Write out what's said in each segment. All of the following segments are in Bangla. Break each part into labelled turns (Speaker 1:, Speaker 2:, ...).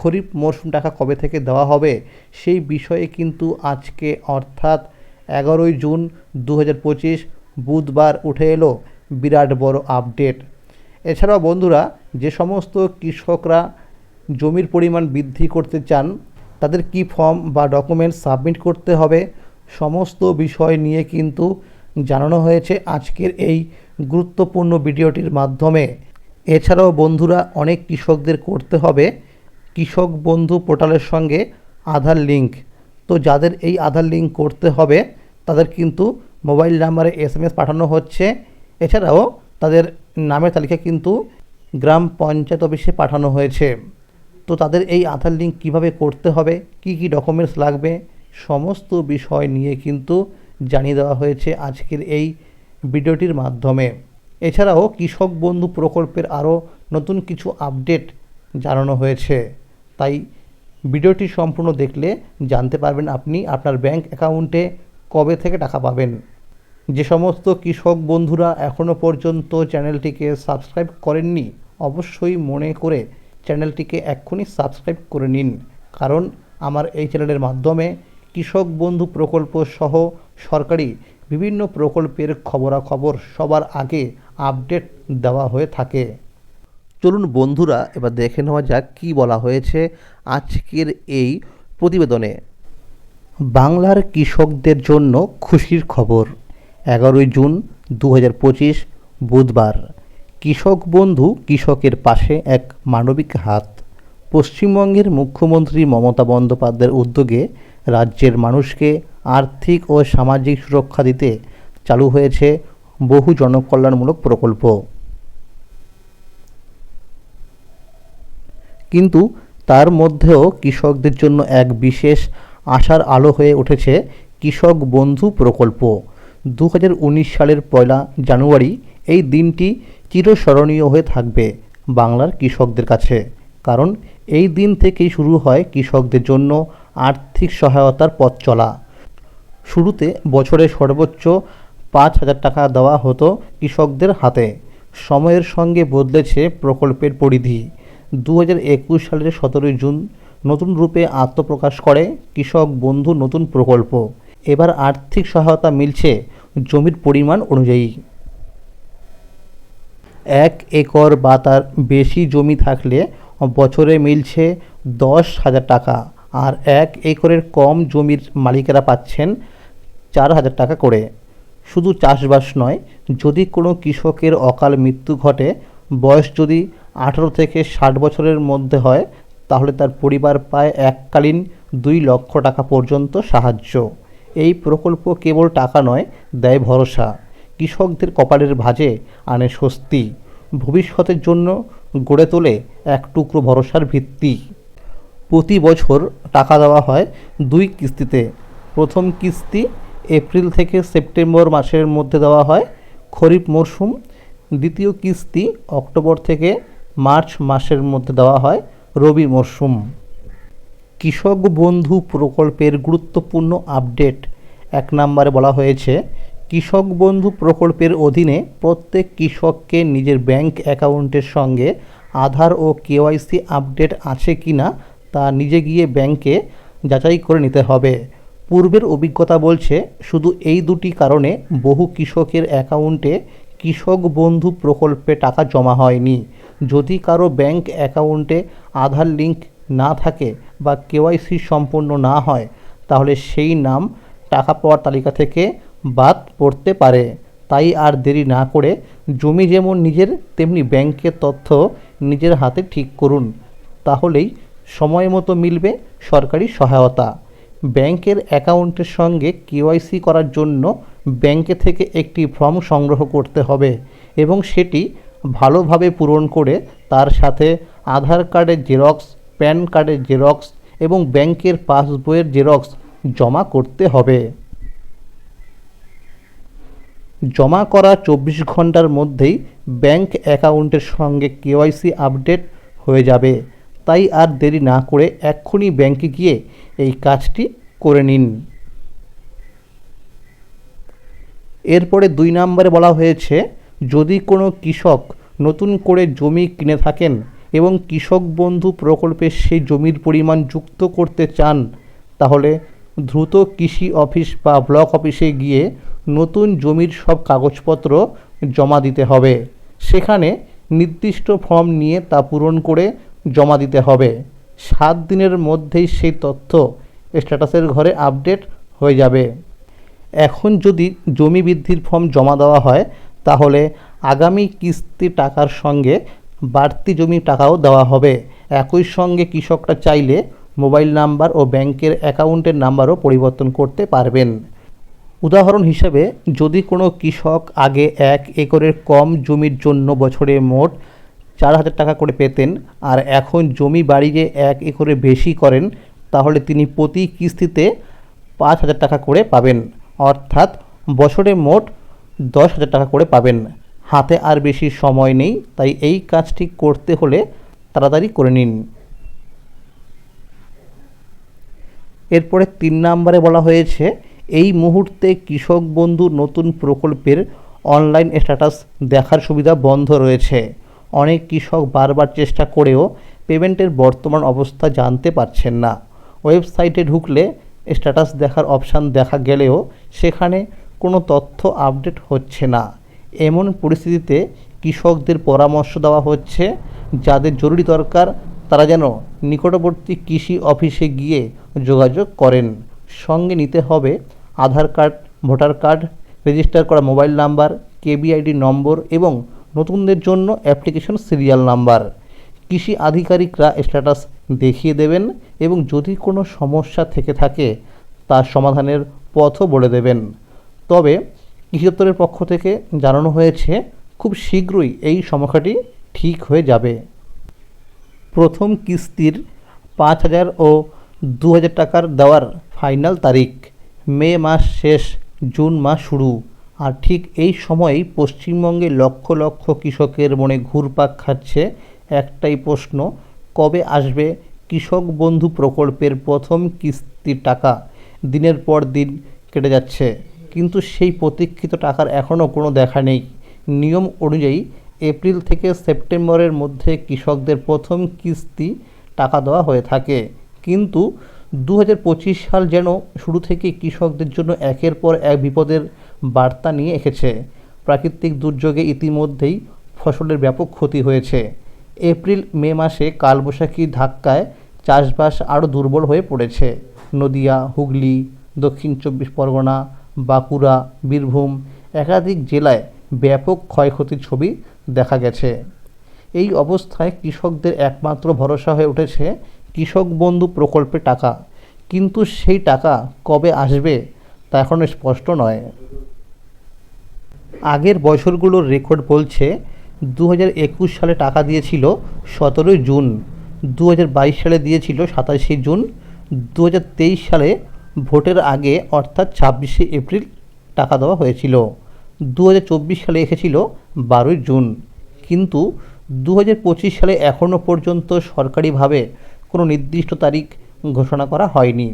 Speaker 1: খরিফ মরশুম টাকা কবে থেকে দেওয়া হবে সেই বিষয়ে কিন্তু আজকে, অর্থাৎ এগারোই জুন দু হাজার পঁচিশ বুধবার উঠে এলো বিরাট বড় আপডেট। এছাড়াও বন্ধুরা, যে সমস্ত কৃষকরা জমির পরিমাণ বৃদ্ধি করতে চান, তাদের কি ফর্ম বা ডকুমেন্টস সাবমিট করতে হবে, সমস্ত বিষয় নিয়ে কিন্তু জানানো হয়েছে আজকের এই গুরুত্বপূর্ণ ভিডিওটির মাধ্যমে। এছাড়াও বন্ধুরা, অনেক কৃষকদের করতে হবে কৃষক বন্ধু পোর্টালের সঙ্গে আধার লিঙ্ক তো যাদের এই আধার লিঙ্ক করতে হবে, তাদের কিন্তু মোবাইল নাম্বারে এস এম পাঠানো হচ্ছে। এছাড়াও তাদের নামের তালিকা কিন্তু গ্রাম পঞ্চায়েত অফিসে পাঠানো হয়েছে। তো তাদের এই আধার লিঙ্ক কীভাবে করতে হবে, কি কি ডকুমেন্টস লাগবে, সমস্ত বিষয় নিয়ে কিন্তু জানিয়ে দেওয়া হয়েছে আজকের এই ভিডিওটির মাধ্যমে। এছাড়াও কৃষক বন্ধু প্রকল্পের আরও নতুন কিছু আপডেট জানানো হয়েছে। তাই ভিডিওটি সম্পূর্ণ দেখলে জানতে পারবেন আপনি আপনার ব্যাংক অ্যাকাউন্টে কবে থেকে টাকা পাবেন। যে সমস্ত কৃষক বন্ধুরা এখনও পর্যন্ত চ্যানেলটিকে সাবস্ক্রাইব করেননি, অবশ্যই মনে করে চ্যানেলটিকে এক্ষুনি সাবস্ক্রাইব করে নিন। কারণ আমার এই চ্যানেলের মাধ্যমে কৃষক বন্ধু প্রকল্প সহ সরকারি বিভিন্ন প্রকল্পের খবরাখবর সবার আগে আপডেট দেওয়া হয়ে থাকে। চলুন বন্ধুরা, এবার দেখে নেওয়া যাক কী বলা হয়েছে আজকের এই প্রতিবেদনে। বাংলার কৃষকদের জন্য খুশির খবর, এগারোই জুন দু হাজার পঁচিশ, বুধবার। কৃষক বন্ধু কৃষকের পাশে এক মানবিক হাত। পশ্চিমবঙ্গের মুখ্যমন্ত্রী মমতা বন্দ্যোপাধ্যায়ের উদ্যোগে রাজ্যের মানুষকে আর্থিক ও সামাজিক সুরক্ষা দিতে চালু হয়েছে বহু জনকল্যাণমূলক প্রকল্প। কিন্তু তার মধ্যেও কৃষকদের জন্য এক বিশেষ আশার আলো হয়ে উঠেছে কৃষক বন্ধু প্রকল্প। দু হাজার উনিশ সালের পয়লা জানুয়ারি এই দিনটি চিরস্মরণীয় হয়ে থাকবে বাংলার কৃষকদের কাছে। কারণ এই দিন থেকেই শুরু হয় কৃষকদের জন্য আর্থিক সহায়তার পথ চলা। শুরুতে বছরে সর্বোচ্চ পাঁচ হাজার টাকা দেওয়া হতো কৃষকদের হাতে। সময়ের সঙ্গে বদলেছে প্রকল্পের পরিধি। দু হাজার একুশ সালের সতেরোই জুন নতুন রূপে আত্মপ্রকাশ করে কৃষক বন্ধু নতুন প্রকল্প। এবার আর্থিক সহায়তা মিলছে জমির পরিমাণ অনুযায়ী। এক একর বা তার বেশি জমি থাকলে বছরে মিলছে দশ হাজার টাকা আর এক একরের কম জমির মালিকেরা পাচ্ছেন চার হাজার টাকা করে। শুধু চাষবাস নয়, যদি কোনো কৃষকের অকাল মৃত্যু ঘটে, বয়স যদি আঠারো থেকে ষাট বছরের মধ্যে হয়, তাহলে তার পরিবার পায় এককালীন দুই লক্ষ টাকা পর্যন্ত সাহায্য। এই প্রকল্প কেবল টাকা নয়, দেয় ভরসা। কৃষকদের কপালের ভাঁজে আনে স্বস্তি। ভবিষ্যতের জন্য গড়ে তোলে এক টুকরো ভরসার ভিত্তি। প্রতি বছর টাকা দেওয়া হয় দুই কিস্তিতে। প্রথম কিস্তি এপ্রিল থেকে সেপ্টেম্বর মাসের মধ্যে দেওয়া হয়, খরিফ মরশুম দ্বিতীয় কিস্তি অক্টোবর থেকে মার্চ মাসের মধ্যে দেওয়া হয় রবি মরশুম। কৃষক বন্ধু প্রকল্পের গুরুত্বপূর্ণ আপডেট। এক নম্বরে বলা হয়েছে, কৃষক বন্ধু প্রকল্পের অধীনে প্রত্যেক কৃষককে নিজের ব্যাংক অ্যাকাউন্টের সঙ্গে আধার ও কেওয়াইসি আপডেট আছে কি না তা নিজে গিয়ে ব্যাংকে যাচাই করে নিতে হবে। পূর্বের অভিজ্ঞতা বলছে, শুধু এই দুটি কারণে বহু কৃষকের অ্যাকাউন্টে কৃষক বন্ধু প্রকল্পে টাকা জমা হয়নি। যদি কারও ব্যাংক অ্যাকাউন্টে আধার লিঙ্ক না থাকে বা কেওয়াইসি সম্পন্ন না হয়, তাহলে সেই নাম টাকা পাওয়ার তালিকা থেকে বাদ পড়তে পারে। তাই আর দেরি না করে জমি যেমন নিজের, তেমনি ব্যাংকের তথ্য নিজের হাতে ঠিক করুন। তাহলেই সময় মতো মিলবে সরকারি সহায়তা। ব্যাংকের অ্যাকাউন্টের সঙ্গে কেওয়াইসি করার জন্য ব্যাংকে থেকে একটি ফর্ম সংগ্রহ করতে হবে এবং সেটি ভালোভাবে পূরণ করে তার সাথে আধার কার্ডের জেরক্স, প্যান কার্ডের জেরক্স এবং ব্যাংকের পাসবইয়ের জেরক্স জমা করতে হবে। জমা করা চব্বিশ ঘণ্টার মধ্যেই ব্যাংক অ্যাকাউন্টের সঙ্গে কেওয়াইসি আপডেট হয়ে যাবে। তাই আর দেরি না করে এক্ষুনি ব্যাংকে গিয়ে এই কাজটি করে নিন। এরপরে দুই নম্বরে বলা হয়েছে, যদি কোনো কৃষক নতুন করে জমি কিনে থাকেন এবং কৃষক বন্ধু প্রকল্পে সেই জমির পরিমাণ যুক্ত করতে চান, তাহলে দ্রুত কৃষি অফিস বা ব্লক অফিসে গিয়ে নতুন জমির সব কাগজপত্র জমা দিতে হবে। সেখানে নির্দিষ্ট ফর্ম নিয়ে তা পূরণ করে জমা দিতে হবে। সাত দিনের মধ্যেই সেই তথ্য স্ট্যাটাসের ঘরে আপডেট হয়ে যাবে। এখন যদি জমি বৃদ্ধির ফর্ম জমা দেওয়া হয়, তাহলে আগামী কিস্তি টাকার সঙ্গে বাড়তি জমি টাকাও দেওয়া হবে। একই সঙ্গে কৃষকরা চাইলে মোবাইল নাম্বার ও ব্যাংকের অ্যাকাউন্টের নাম্বারও পরিবর্তন করতে পারবেন। উদাহরণ হিসেবে, যদি কোনো কৃষক আগে এক একরের কম জমির জন্য বছরে মোট চার হাজার টাকা করে পেতেন আর এখন জমি বাড়িয়ে এক একরে বেশি করেন, তাহলে তিনি প্রতি কিস্তিতে পাঁচ হাজার টাকা করে পাবেন। অর্থাৎ বছরে মোট দশ হাজার টাকা করে পাবেন। হাতে আর বেশি সময় নেই, তাই এই কাজটি করতে হলে তাড়াতাড়ি করে নিন। এরপরে তিন নম্বরে বলা হয়েছে, এই মুহূর্তে কৃষক বন্ধু নতুন প্রকল্পের অনলাইন স্ট্যাটাস দেখার সুবিধা বন্ধ রয়েছে। অনেক কৃষক বারবার চেষ্টা করেও পেমেন্টের বর্তমান অবস্থা জানতে পারছেন না। ওয়েবসাইটে ঢুকলে স্ট্যাটাস দেখার অপশান দেখা গেলেও সেখানে কোনো তথ্য আপডেট হচ্ছে না। এমন পরিস্থিতিতে কৃষকদের পরামর্শ দেওয়া হচ্ছে, যাদের জরুরি দরকার তারা যেন নিকটবর্তী কৃষি অফিসে গিয়ে যোগাযোগ করেন। সঙ্গে নিতে হবে Aadhaar card, voter card register করা মোবাইল নাম্বার কেবিআইডি নম্বর এবং নতুনদের জন্য অ্যাপ্লিকেশন সিরিয়াল নাম্বার কৃষি আধিকারিকরা স্ট্যাটাস দেখিয়ে দেবেন এবং যদি কোনো সমস্যা থেকে থাকে, তার সমাধানের পথও বলে দেবেন। তবে কৃষি দপ্তরের পক্ষ থেকে জানানো হয়েছে, খুব শীঘ্রই এই সমস্যাটি ঠিক হয়ে যাবে। প্রথম কিস্তির পাঁচ হাজার ও দু হাজার টাকার দেওয়ার ফাইনাল তারিখ, মে মাস শেষ, জুন মাস শুরু। আর ঠিক এই সময়েই পশ্চিমবঙ্গে লক্ষ লক্ষ কৃষকের মনে ঘুরপাক খাচ্ছে একটাই প্রশ্ন, কবে আসবে কৃষক বন্ধু প্রকল্পের প্রথম কিস্তির টাকা? দিনের পর দিন কেটে যাচ্ছে, কিন্তু সেই প্রতীক্ষিত টাকার এখনও কোনো দেখা নেই। নিয়ম অনুযায়ী এপ্রিল থেকে সেপ্টেম্বরের মধ্যে কৃষকদের প্রথম কিস্তি টাকা দেওয়া হয়ে থাকে। কিন্তু দু হাজার পঁচিশ সাল যেন শুরু থেকে কৃষকদের জন্য একের পর এক বিপদের বার্তা নিয়ে এসেছে। প্রাকৃতিক দুর্যোগে ইতিমধ্যেই ফসলের ব্যাপক ক্ষতি হয়েছে। এপ্রিল, মে মাসে কালবৈশাখীর ধাক্কায় চাষবাস আরও দুর্বল হয়ে পড়েছে। নদিয়া, হুগলি, দক্ষিণ চব্বিশ পরগনা, বাঁকুড়া, বীরভূম একাধিক জেলায় ব্যাপক ক্ষয়ক্ষতির ছবি দেখা গেছে। এই অবস্থায় কৃষকদের একমাত্র ভরসা হয়ে উঠেছে কৃষক বন্ধু প্রকল্পে টাকা। কিন্তু সেই টাকা কবে আসবে তা এখনও স্পষ্ট নয়। আগের বছরগুলোর রেকর্ড বলছে দু হাজার একুশ সালে টাকা দিয়েছিল সতেরোই জুন দু হাজার বাইশ সালে দিয়েছিল সাতাশে জুন দু হাজার তেইশ সালে ভোটের আগে, অর্থাৎ ছাব্বিশে এপ্রিল, টাকা দেওয়া হয়েছিল। দু হাজার চব্বিশ সালে এসেছিল বারোই জুন। কিন্তু দু হাজার পঁচিশ সালে এখনও পর্যন্ত সরকারিভাবে কোনো নির্দিষ্ট তারিখ ঘোষণা করা হয়নি।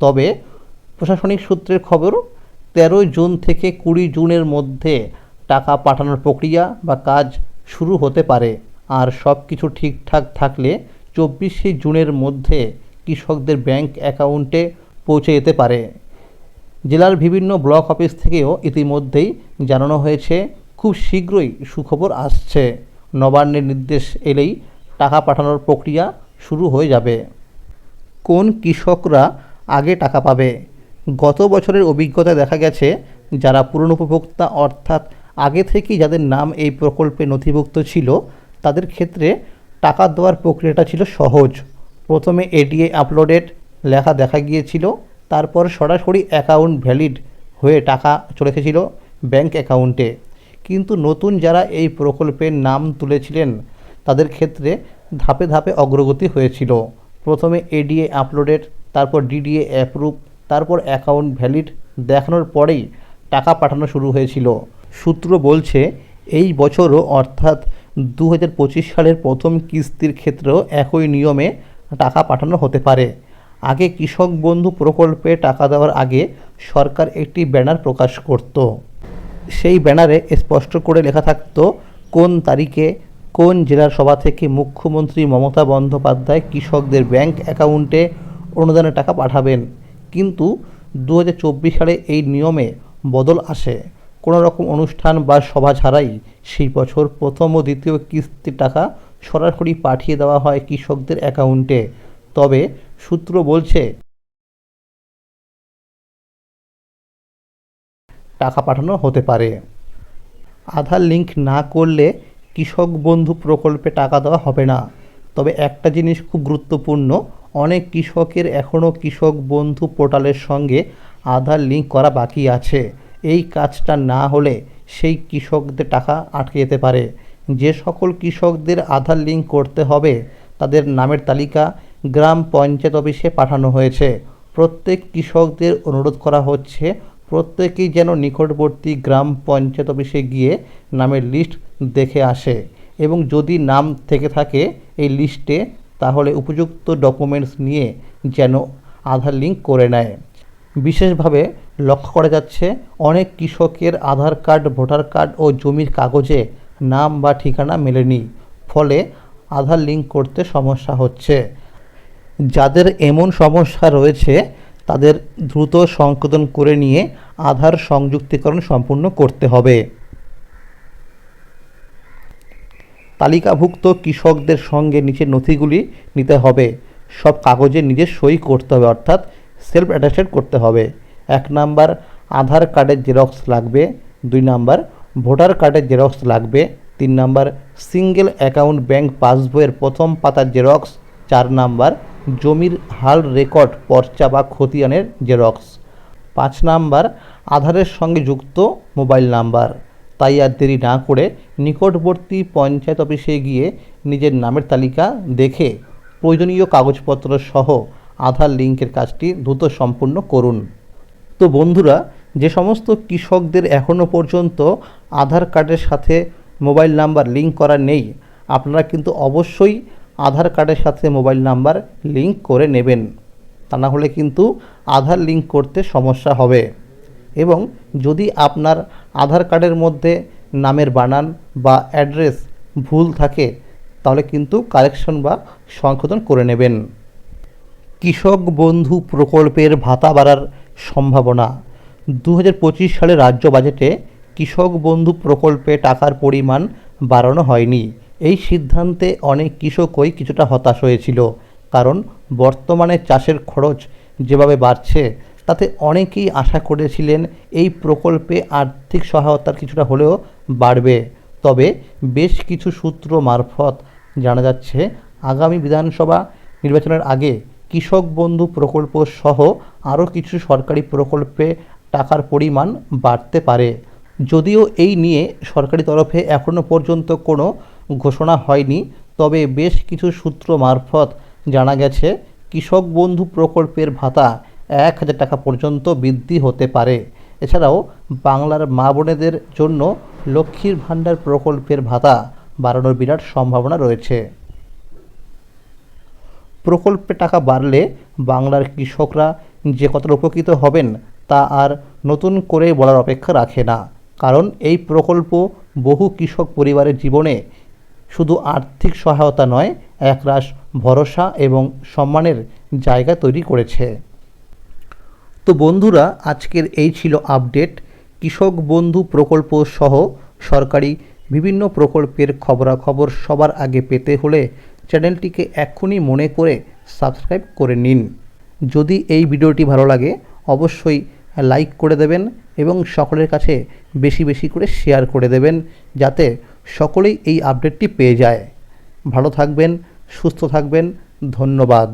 Speaker 1: তবে প্রশাসনিক সূত্রের খবর, তেরোই জুন থেকে কুড়ি জুনের মধ্যে টাকা পাঠানোর প্রক্রিয়া বা কাজ শুরু হতে পারে। আর সব কিছু ঠিকঠাক থাকলে চব্বিশে জুনের মধ্যে কৃষকদের ব্যাংক অ্যাকাউন্টে পৌঁছে যেতে পারে। জেলার বিভিন্ন ব্লক অফিস থেকেও ইতিমধ্যেই জানানো হয়েছে, খুব শীঘ্রই সুখবর আসছে। নবান্নের নির্দেশ এলেই টাকা পাঠানোর প্রক্রিয়া শুরু হয়ে যাবে। কোন কৃষকরা আগে টাকা পাবে? গত বছরের অভিজ্ঞতা দেখা গেছে, যারা পুরনো উপভোক্তা অর্থাৎ আগে থেকেই যাদের নাম এই প্রকল্পে নথিভুক্ত ছিল, তাদের ক্ষেত্রে টাকা দেওয়ার প্রক্রিয়াটা ছিল সহজ। প্রথমে এডিএ আপলোডেড লেখা দেখা গিয়েছিল, তারপর সরাসরি অ্যাকাউন্ট ভ্যালিড হয়ে টাকা চলে এসেছিল ব্যাংক অ্যাকাউন্টে কিন্তু নতুন যারা এই প্রকল্পের নাম তুলেছিলেন, তাদের ক্ষেত্রে ধাপে ধাপে অগ্রগতি হয়েছিল। প্রথমে এডিএ আপলোডেড তারপর ডিডিএ অ্যাপ্রুভ তারপর অ্যাকাউন্ট ভ্যালিড দেখানোর পরেই টাকা পাঠানো শুরু হয়েছিল। সূত্র বলছে, এই বছরও অর্থাৎ দু হাজার পঁচিশ সালের প্রথম কিস্তির ক্ষেত্রেও একই নিয়মে টাকা পাঠানো হতে পারে। আগে কৃষক বন্ধু প্রকল্পে টাকা দেওয়ার আগে সরকার একটি ব্যানার প্রকাশ করত। সেই ব্যানারে স্পষ্ট করে লেখা থাকতো, কোন তারিখে কোন জেলার সভা থেকে মুখ্যমন্ত্রী মমতা বন্দ্যোপাধ্যায় কৃষকদের ব্যাংক অ্যাকাউন্টে অনুদানের টাকা পাঠাবেন। কিন্তু দু হাজার চব্বিশ সালে এই নিয়মে বদল আসে। কোনো রকম অনুষ্ঠান বা সভা ছাড়াই সেই বছর প্রথম ও দ্বিতীয় কিস্তির টাকা সরাসরি পাঠিয়ে দেওয়া হয় কৃষকদের অ্যাকাউন্টে। তবে সূত্র বলছে, টাকা পাঠানো হতে পারে। আধার লিঙ্ক না করলে কৃষক বন্ধু প্রকল্পে টাকা দেওয়া হবে না। তবে একটা জিনিস খুব গুরুত্বপূর্ণ, অনেক কৃষকের এখনও কৃষক বন্ধু পোর্টালের সঙ্গে আধার লিঙ্ক করা বাকি আছে। এই কাজটা না হলে সেই কৃষকদের টাকা আটকে যেতে পারে। যে সকল কৃষকদের আধার লিঙ্ক করতে হবে, তাদের নামের তালিকা গ্রাম পঞ্চায়েত অফিসে পাঠানো হয়েছে। প্রত্যেক কৃষকদের অনুরোধ করা হচ্ছে, প্রত্যেকেই যেন নিকটবর্তী গ্রাম পঞ্চায়েত অফিসে গিয়ে নামের লিস্ট দেখে আসে এবং যদি নাম থেকে থাকে এই লিস্টে, তাহলে উপযুক্ত ডকুমেন্টস নিয়ে যেন আধার লিঙ্ক করে নেয়। বিশেষভাবে লক্ষ্য করা যাচ্ছে, অনেক কৃষকের আধার কার্ড, ভোটার কার্ড ও জমির কাগজে নাম বা ঠিকানা মেলেনি। ফলে আধার লিঙ্ক করতে সমস্যা হচ্ছে। যাদের এমন সমস্যা রয়েছে, তাদের দ্রুত সংশোধন করে নিয়ে আধার সংযুক্তিকরণ সম্পূর্ণ করতে হবে। তালিকাভুক্ত কৃষকদের সঙ্গে নিচের নথিগুলি নিতে হবে। সব কাগজে নিজের সই করতে হবে, অর্থাৎ সেলফ অ্যাটাস্টেড করতে হবে। এক নাম্বার আধার কার্ডের জেরক্স লাগবে, দুই নাম্বার ভোটার কার্ডের জেরক্স লাগবে, তিন নাম্বার সিঙ্গেল অ্যাকাউন্ট ব্যাংক পাসবইয়ের প্রথম পাতার জেরক্স, চার নাম্বার জমির হাল রেকর্ড, পর্চা বা খতিয়ানের জেরক্স। পাঁচ নাম্বার আধারের সঙ্গে যুক্ত মোবাইল নাম্বার। তাই আর দেরি না করে নিকটবর্তী পঞ্চায়েত অফিসে গিয়ে নিজের নামের তালিকা দেখে প্রয়োজনীয় কাগজপত্র সহ আধার লিঙ্কের কাজটি দ্রুত সম্পূর্ণ করুন। তো বন্ধুরা, যে সমস্ত কৃষকদের এখনও পর্যন্ত আধার কার্ডের সাথে মোবাইল নাম্বার লিঙ্ক করা নেই, আপনারা কিন্তু অবশ্যই আধার কার্ডের সাথে মোবাইল নাম্বার লিঙ্ক করে নেবেন। তা না হলে কিন্তু আধার লিঙ্ক করতে সমস্যা হবে। এবং যদি আপনার আধার কার্ডের মধ্যে নামের বানান বা অ্যাড্রেস ভুল থাকে, তাহলে কিন্তু কারেকশন বা সংশোধন করে নেবেন। কৃষক বন্ধু প্রকল্পের ভাতা বাড়ার সম্ভাবনা। দু সালে রাজ্য বাজেটে কৃষক বন্ধু প্রকল্পে টাকার পরিমাণ বাড়ানো হয়নি। এই সিদ্ধান্তে অনেক কৃষকই কিছুটা হতাশ হয়েছিল। কারণ বর্তমানে চাষের খরচ যেভাবে বাড়ছে, তাতে অনেকেই আশা করেছিলেন এই প্রকল্পে আর্থিক সহায়তার কিছুটা হলেও বাড়বে। তবে বেশ কিছু সূত্র মারফত জানা যাচ্ছে, আগামী বিধানসভা নির্বাচনের আগে কৃষক বন্ধু প্রকল্প সহ আরও কিছু সরকারি প্রকল্পে টাকার পরিমাণ বাড়তে পারে। যদিও এই নিয়ে সরকারি তরফে এখনও পর্যন্ত কোনো ঘোষণা হয়নি, তবে বেশ কিছু সূত্র মারফত জানা গেছে, কৃষক বন্ধু প্রকল্পের ভাতা এক হাজার টাকা পর্যন্ত বৃদ্ধি হতে পারে। এছাড়াও বাংলার মা বোনেদের জন্য লক্ষ্মীর ভাণ্ডার প্রকল্পের ভাতা বাড়ানোর বিরাট সম্ভাবনা রয়েছে। প্রকল্পে টাকা বাড়লে বাংলার কৃষকরা যে কতটা উপকৃত হবেন তা আর নতুন করে বলার অপেক্ষা রাখে না। কারণ এই প্রকল্প বহু কৃষক পরিবারের জীবনে শুধু আর্থিক সহায়তা নয়, একরাশ ভরসা এবং সম্মানের জায়গা তৈরি করেছে। তো বন্ধুরা, আজকের এই ছিল আপডেট। কৃষক বন্ধু প্রকল্প সহ সরকারি বিভিন্ন প্রকল্পের খবরাখবর সবার আগে পেতে হলে চ্যানেলটিকে এক্ষুনি মনে করে সাবস্ক্রাইব করে নিন। যদি এই ভিডিওটি ভালো লাগে, অবশ্যই লাইক করে দেবেন এবং সকলের কাছে বেশি বেশি করে শেয়ার করে দেবেন, যাতে সকলেই এই আপডেটটি পেয়ে যায়। ভালো থাকবেন, সুস্থ থাকবেন, ধন্যবাদ।